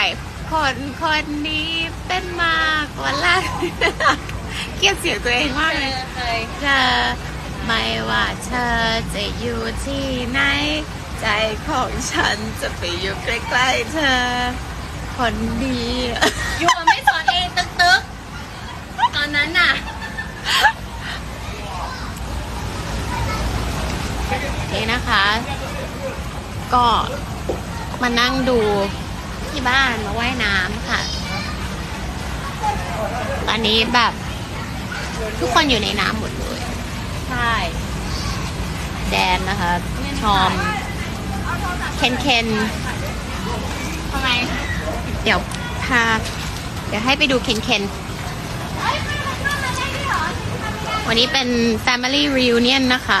ไปคนคนนี้เป็นมากกว่าลักเกลียดเสียงตัวเองมากเลยเคยเธอไม่ว่าเธอจะอยู่ที่ไหน ใจของฉันจะไปอยู่ใกล้ๆเธอ คนดีอยู่กับไม่สอนเองตึกตึกๆตอนนั้นน่ะนี่นะคะ ก็มานั่งดู ที่บ้านมาว่ายน้ำค่ะ ตอนนี้แบบ ทุกคนอยู่ในน้ำหมดเลย ใช่ แดนนะคะชอม เคนเคนทำไม เดี๋ยวพา เดี๋ยวให้ไปดูเคนเคนวันนี้เป็น Family Reunion นะคะ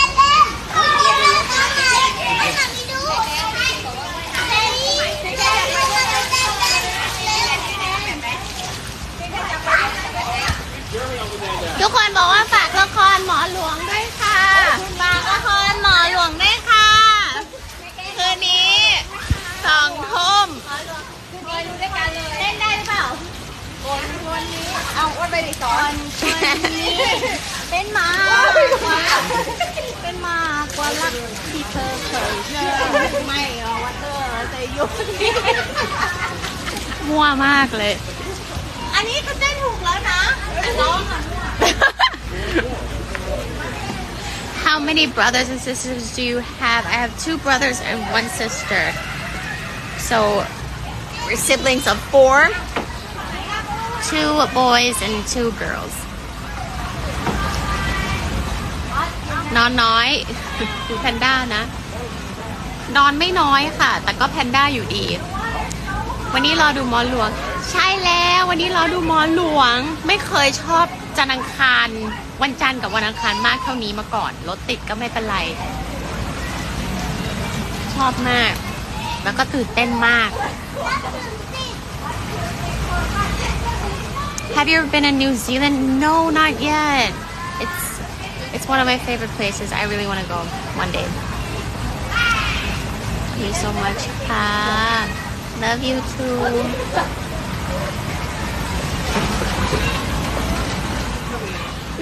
ากว่ารักที่เธอเคยเจอ ไม่เอาวันเตอร์แต่ยุ มั่วมากเลย อันนี้ก็เต้นถูกแล้วนะน้องอ่ะ How many brothers and sisters do you have? I have two brothers and one sister. So we're siblings of four. Two boys and two girls. นอนน้อยดูแพนด้านะ นอนไม่น้อยค่ะ แต่ก็แพนด้าอยู่ดี วันนี้รอดูมอหลวง ใช่แล้ววันนี้รอดูมอหลวง ไม่เคยชอบจันทร์อังคาร วันจันทร์กับวันอังคารมากเท่านี้มาก่อน รถติดก็ไม่เป็นไร ชอบมาก แล้วก็ตื่นเต้นมาก Have you ever been in New Zealand? No, not yet. It's it's one of my favorite places. I really want to go one day. Thank you so much. Ah, love you too.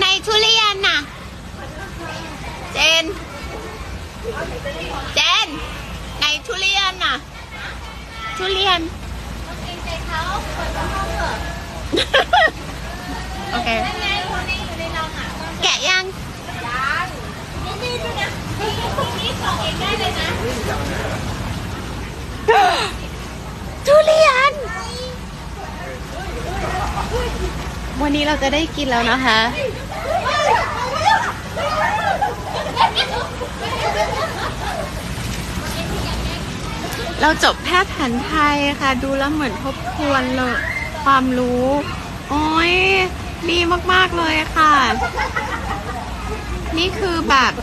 ในทุเรียนน่ะ เจน เจน ในทุเรียนน่ะ ทุเรียน โอ เราจะได้กินแล้วนะคะ เราจบแพทย์แผนไทยค่ะ ดูแล้วเหมือนทบทวนเลยความรู้ โอ้ยดีมาก ๆ เลยค่ะ นี่คือแบบ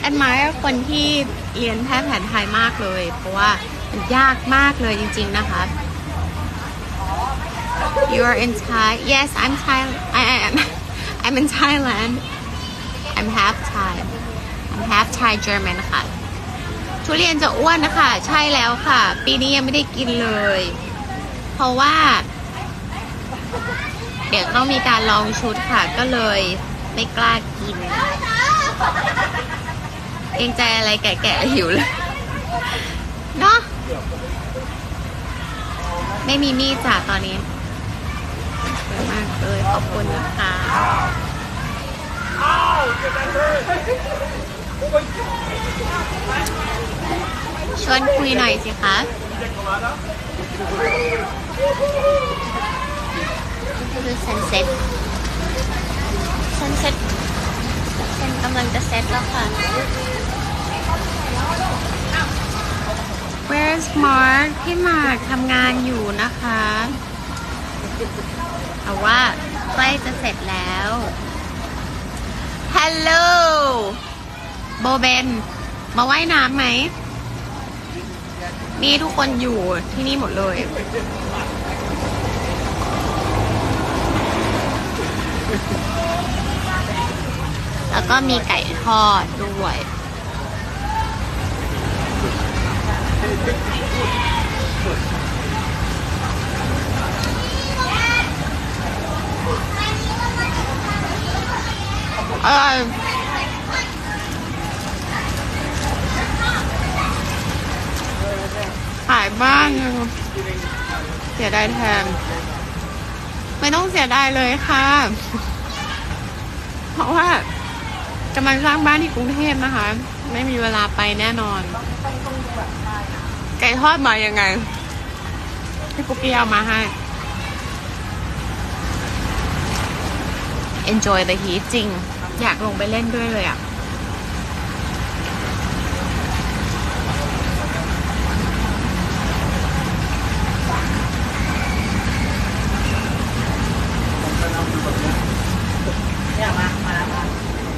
แอนมายคนที่เรียนแพทย์แผนไทยมากเลย เพราะว่ามันยากมากเลยจริง ๆ นะคะ You are in Thai Yes I'm Thai I am I'm in Thailand I'm half Thai I'm half Thai German ค่ะ ทุเรียนจะอ้วนนะคะ ใช่แล้วค่ะ ปีนี้ยังไม่ได้กินเลย เพราะว่า เดี๋ยวต้องมีการลองชุดค่ะ ก็เลยไม่กล้ากิน เกรงใจอะไรแก่ๆหิวเลย เนาะไม่มีมีดจ้ะตอนนี้ มากเลยขอบคุณนะคะชวนคุยหน่อยสิคะคือซันเซ็ตซันเซ็ตซันกำลังจะเซ็ตแล้วค่ะ Where's Mark พี่มาร์คทำงานอยู่นะคะ แต่ว่าใกล้จะเสร็จแล้ว Hello โบเบน มาว่ายน้ำไหม นี่ทุกคนอยู่ที่นี่หมดเลย แล้วก็มีไก่ทอดด้วย อร่อยขายบ้านยังเสียดายแทน ไม่ต้องเสียดายเลยค่ะ เพราะว่ากำลังสร้างบ้านที่กรุงเทพนะคะ ไม่มีเวลาไปแน่นอน ไก่ทอดมายังไงพี่ปุ๊กกี้เอามาให้ enjoy the heat จริง อยากลงไปเล่นด้วยเลยอะ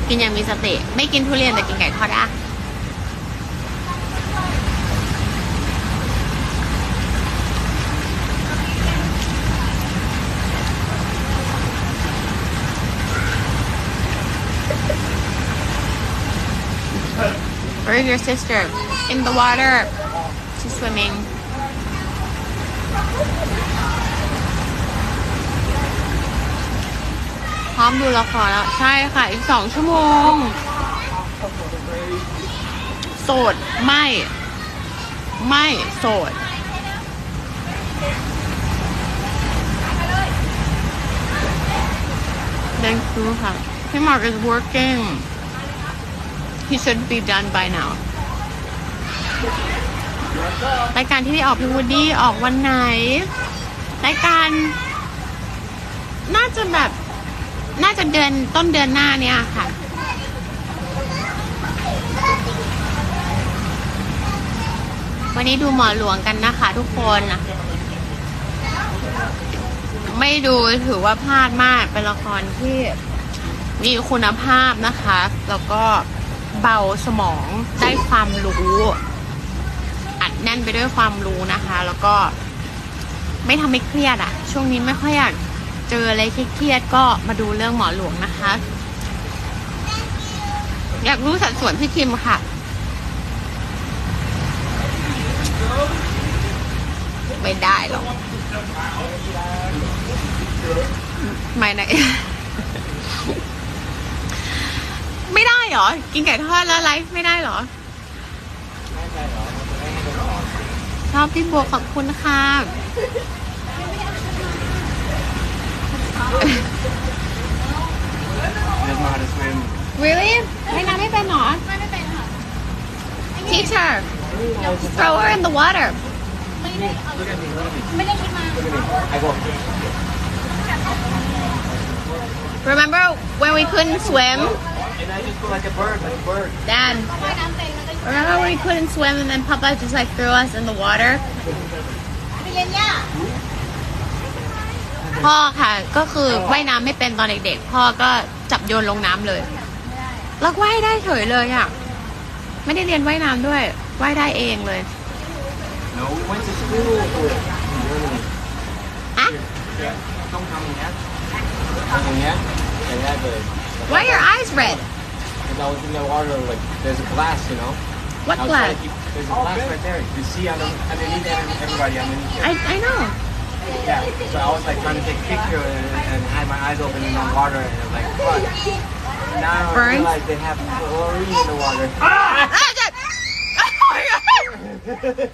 กินอย่างมีสติ ไม่กินทุเรียนแต่กินไก่ทอดอะ Where's your sister? In the water. She's swimming. พร้อมดูละครแล้ว ใช่ค่ะ อีกสองชั่วโมง โสด ไม่ ไม่โสด Thank you ค่ะ พี่ Mark is working he should be done by now รายการที่ได้ออกพี่วูดดี้ออกวันไหน รายการ น่าจะแบบ น่าจะเดือนต้นเดือนหน้าเนี่ยค่ะ วันนี้ดูหมอหลวงกันนะคะทุกคนไม่ดูถือว่าพลาดมากเป็นละครที่มีคุณภาพนะคะ แล้วก็ เบาสมองได้ความรู้อัดแน่นไปด้วยความรู้นะคะ แล้วก็ไม่ทำให้เครียดอะช่วงนี้ไม่ค่อยอยากเจออะไรเครียดก็มาดูเรื่องหมอหลวงนะคะ อยากรู้สัดส่วนพี่คิมค่ะไม่ได้หรอกไม่ไหน หรอ กินไก่ทอดแล้วไลฟ์ไม่ได้เหรอชอบพี่บัวขอบคุณค่ะ doesn't know how to swim. really ไม่น้ำไม่เป็นเหรอไม่ไม่เป็นค่ะ teacher throw her in the water ไม่ได้เอา Look at me, look at me, ไม่ได้คิดมา look at me. I go. remember when we couldn't swim And I just go like a bird, like a bird. dad ว่ายน้ำเป็นแล้วก็ remember when we couldn't swim and then papa just like threw us in the water ไปเรียนย่าพ่อค่ะ ก็คือว่ายน้ำไม่เป็นตอนเด็กๆ พ่อก็จับโยนลงน้ำเลย แล้วว่ายได้เฉยเลยอะ ไม่ได้เรียนว่ายน้ำด้วยว่ายได้เองเลย No, we went to school for it in Germany. อะ Yeah. Don't come in yet. Come in yet. And that good. why are your eyes red And I was in the water, like, there's a glass, you know? what glass keep- there's a glass right there. You see under, underneath every- everybody underneath I it. I know Yeah. So I was like trying to take a picture and, and had my eyes open in the water and I was like, fuck. Now I Burns? realize they have chlorine in the water. ah, that-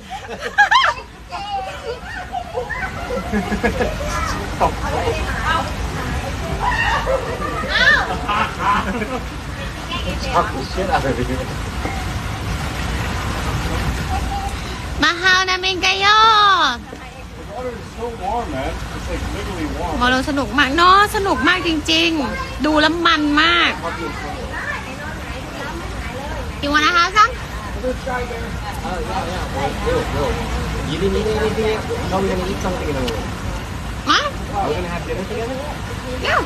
oh my god Shock the shit out of you. มาฮาวนาเมงกายอ The water is so warm, man. It's like literally warm. มอลสนุกมากเนาะสนุกมากจริง ๆ ดูแล้วมันมาก You wanna have some? Oh, yeah, yeah. Well, no, no. You didn't eat anything yet? No, we're gonna eat something in a moment. มา Are we gonna have dinner together? Yeah.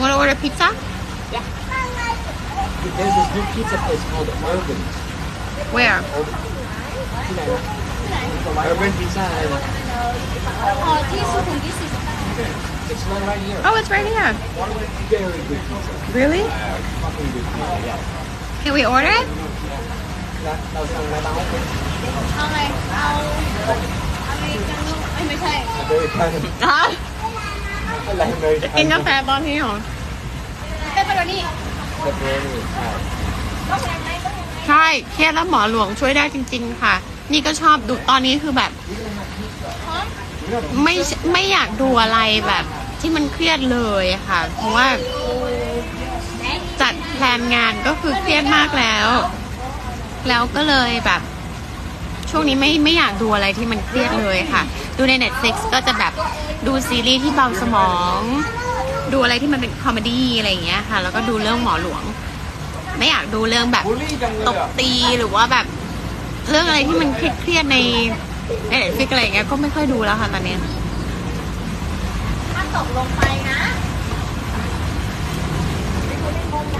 Wanna order pizza? There's this new pizza place called Urban. Where? Urban Pizza. and อ๋อที่สุขุมวิท40 It's not right here. Oh, it's right here. Very good pizza. Really? Fucking good pizza. Yeah. Can we order it? That, that was on my mouth. เอาอะไรเอาอเมริกาโน่ เอ้ยไม่ใช่ American. อ๋อ I like American. กินกาแฟตอนนี้เหรอเปปเปอโรนี่ Pepperoni. Ah. ใช่เครียดแล้วหมอหลวงช่วยได้จริง ๆ ค่ะ นี่ก็ชอบดูตอนนี้คือแบบ ไม่ไม่อยากดูอะไรแบบ ที่มันเครียดเลยค่ะ เพราะว่า จัดแพลนงานก็คือเครียดมากแล้ว แล้วก็เลยแบบ ช่วงนี้ไม่ไม่อยากดูอะไรที่มันเครียดเลยค่ะ ดูใน Netflix ก็จะแบบดูซีรีส์ที่เบาสมอง ดูอะไรที่มันเป็นคอมเมดี้อะไรอย่างเงี้ยค่ะ แล้วก็ดูเรื่องหมอหลวง ไม่อยากดูเรื่องแบบตบตีหรือว่าแบบ เรื่องอะไรที่มันเครียดๆในในเน็ตฟิกอะไรอย่างเงี้ยก็ไม่ค่อยดูแล้วค่ะตอนนี้ถ้าตกลงไปนะ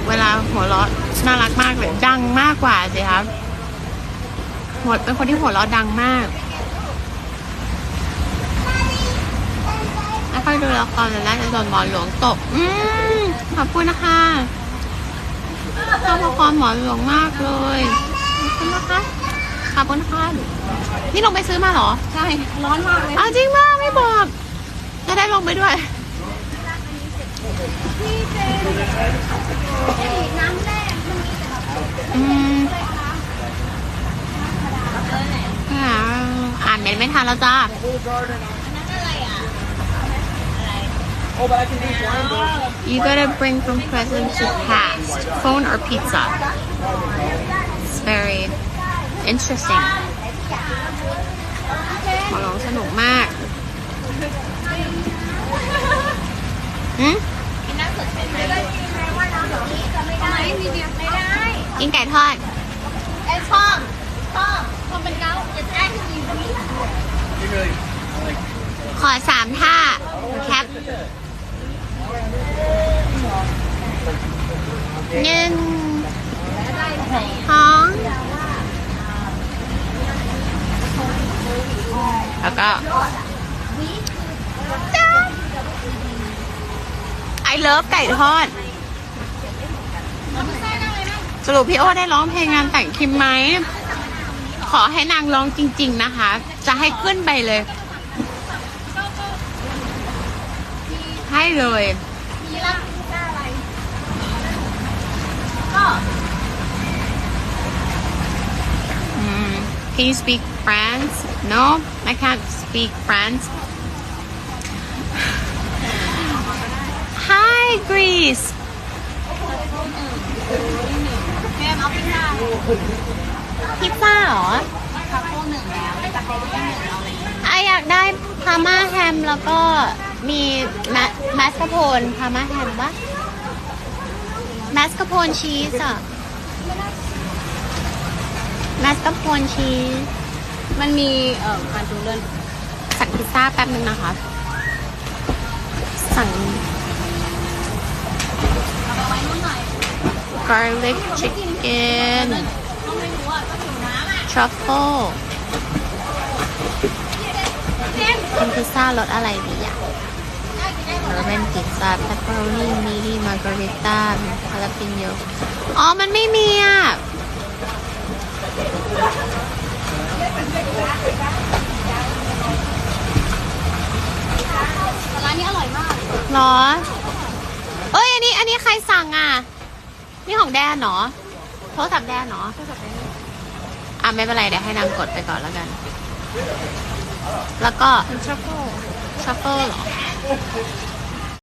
เวลาหัวเราะน่ารักมากเลยดังมากกว่าสิครับหัวเป็นคนที่หัวเราะดังมากไม่ ค่อยดูละครแต่น่าจะโดนหมอหลวงตก อืมขอบคุณนะคะชอบละครหมอหลวงมากเลยขอบคุณนะคะขอบคุณค่ะนี่ลงไปซื้อมาเหรอ ใช่ ร้อนมากเลยอ้าวจริงมากไม่บอก จะได้ลงไปด้วยพี่เจนไอ้น้ำแร่มันมีแต่แบบอืมอ่าอ่านเมนต์ไม่ทันแล้วจ้า Oh, but I can do. You gotta bring from present to past phone or pizza It's very interesting แล้วก็ ไอเลิฟไก่ทอด สรุปพี่โอ้ได้ร้องเพลงงานแต่งคิมไหม ขอให้นางร้องจริง ๆนะคะ จะให้ขึ้นไปเลย ให้เลย มีรักมีค่าอะไร ก็ Mm. Can you speak French? No, I can't speak French. Hi, Greece. แม่เอาพิซซ่าพิซซ่าเหรออะอยากได้พาม่าแฮมแล้วก็มีแมมัสคาโพนพาม่าแฮมปะมัสคาโพนชีสอะ มัสคาโพนชีสมันมีเอ่อการดูเลื่อนสั่งพิซซ่าแป๊บนึงนะคะ สั่ง garlic chicken truffle เป็นพิซซ่ารสอะไรดีอะได้กินได้หมือเป็นพิซซ่า pepperoni mini margarita คาราปิโยอ๋อ มันไม่มีอะ ร้านนี้อร่อยมากเหรอ เอ้ย อันนี้ อันนี้ใครสั่งอะ นี่ของแดนเหรอโทรศัพท์แดนเหรออะไม่เป็นไรเดี๋ยวให้นางกดไปก่อนแล้วกัน แล้วก็ทรัฟเฟิลชัฟเฟิลเหรอ